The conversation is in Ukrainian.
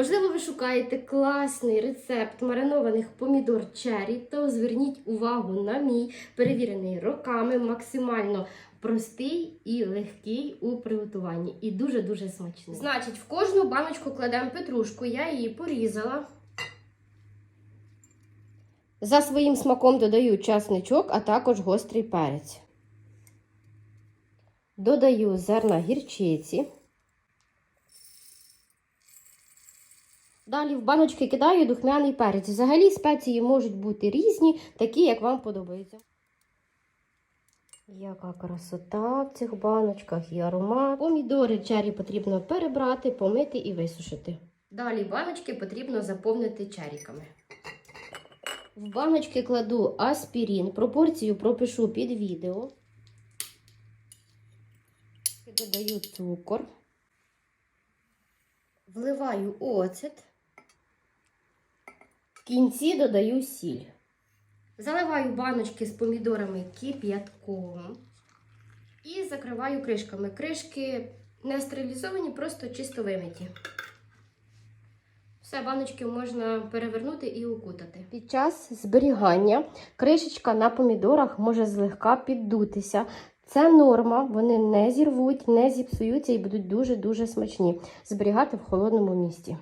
Можливо, ви шукаєте класний рецепт маринованих помідор черрі, то зверніть увагу на мій перевірений роками, максимально простий і легкий у приготуванні. І дуже-дуже смачний. Значить, в кожну баночку кладемо петрушку, я її порізала. За своїм смаком додаю часничок, а також гострий перець. Додаю зерна гірчиці. Далі в баночки кидаю духмяний перець. Взагалі спеції можуть бути різні, такі, як вам подобається. Яка красота в цих баночках і аромат. Помідори чері потрібно перебрати, помити і висушити. Далі баночки потрібно заповнити черіками. В баночки кладу аспірін, пропорцію пропишу під відео. Додаю цукор, вливаю оцет, кінці додаю сіль. Заливаю баночки з помідорами кип'ятком і закриваю кришками. Кришки не стерилізовані, просто чисто вимиті. Все, баночки можна перевернути і укутати. Під час зберігання кришечка на помідорах може злегка піддутися. Це норма, вони не зірвуть, не зіпсуються і будуть дуже-дуже смачні. Зберігати в холодному місці.